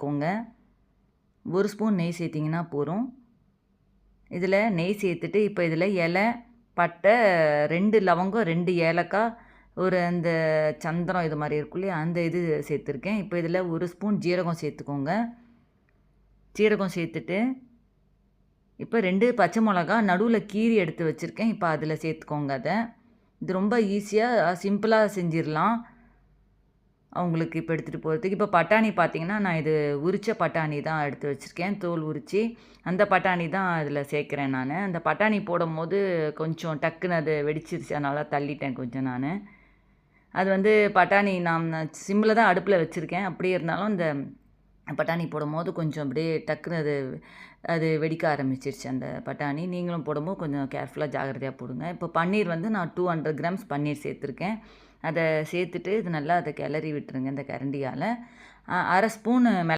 சேர்த்துக்கோங்க. ஒரு ஸ்பூன் நெய் சேர்த்திங்கன்னா போதும். இதில் நெய் சேர்த்துட்டு இப்போ இதில் இலை பட்டை ரெண்டு லவங்கம் ரெண்டு ஏலக்காய் ஒரு அந்த சந்திரம் இது மாதிரி இருக்கும் இல்லையா அந்த இது சேர்த்துருக்கேன். இப்போ இதில் ஒரு ஸ்பூன் ஜீரகம் சேர்த்துக்கோங்க. ஜீரகம் சேர்த்துட்டு இப்போ ரெண்டு பச்சை மிளகா நடுவில் கீரி எடுத்து வச்சுருக்கேன். இப்போ அதில் சேர்த்துக்கோங்க அதை. இது ரொம்ப ஈஸியாக சிம்பிளாக செஞ்சிடலாம். அவங்களுக்கு இப்போ எடுத்துகிட்டு போகிறதுக்கு இப்போ பட்டாணி பார்த்தீங்கன்னா நான் இது உரித்த பட்டாணி தான் எடுத்து வச்சுருக்கேன். தோல் உரித்து அந்த பட்டாணி தான் அதில் சேர்க்குறேன் நான். அந்த பட்டாணி போடும் போது கொஞ்சம் டக்குன்னு அது வெடிச்சிருச்சு. அதனால் தள்ளிட்டேன் கொஞ்சம் நான். அது வந்து பட்டாணி நான் சிம்மில் தான் அடுப்பில் வச்சுருக்கேன். அப்படியே இருந்தாலும் அந்த பட்டாணி போடும் போது கொஞ்சம் அப்படியே டக்குன்னு அது அது வெடிக்க ஆரம்பிச்சிருச்சு அந்த பட்டாணி. நீங்களும் போடும்போது கொஞ்சம் கேர்ஃபுல்லாக ஜாகிரதையாக போடுங்க. இப்போ பன்னீர் வந்து நான் டூ ஹண்ட்ரட் கிராம்ஸ் பன்னீர் சேர்த்துருக்கேன். அதை சேர்த்துட்டு இது நல்லா அதை கிளறி விட்டுருங்க இந்த கரண்டியால். அரை ஸ்பூனு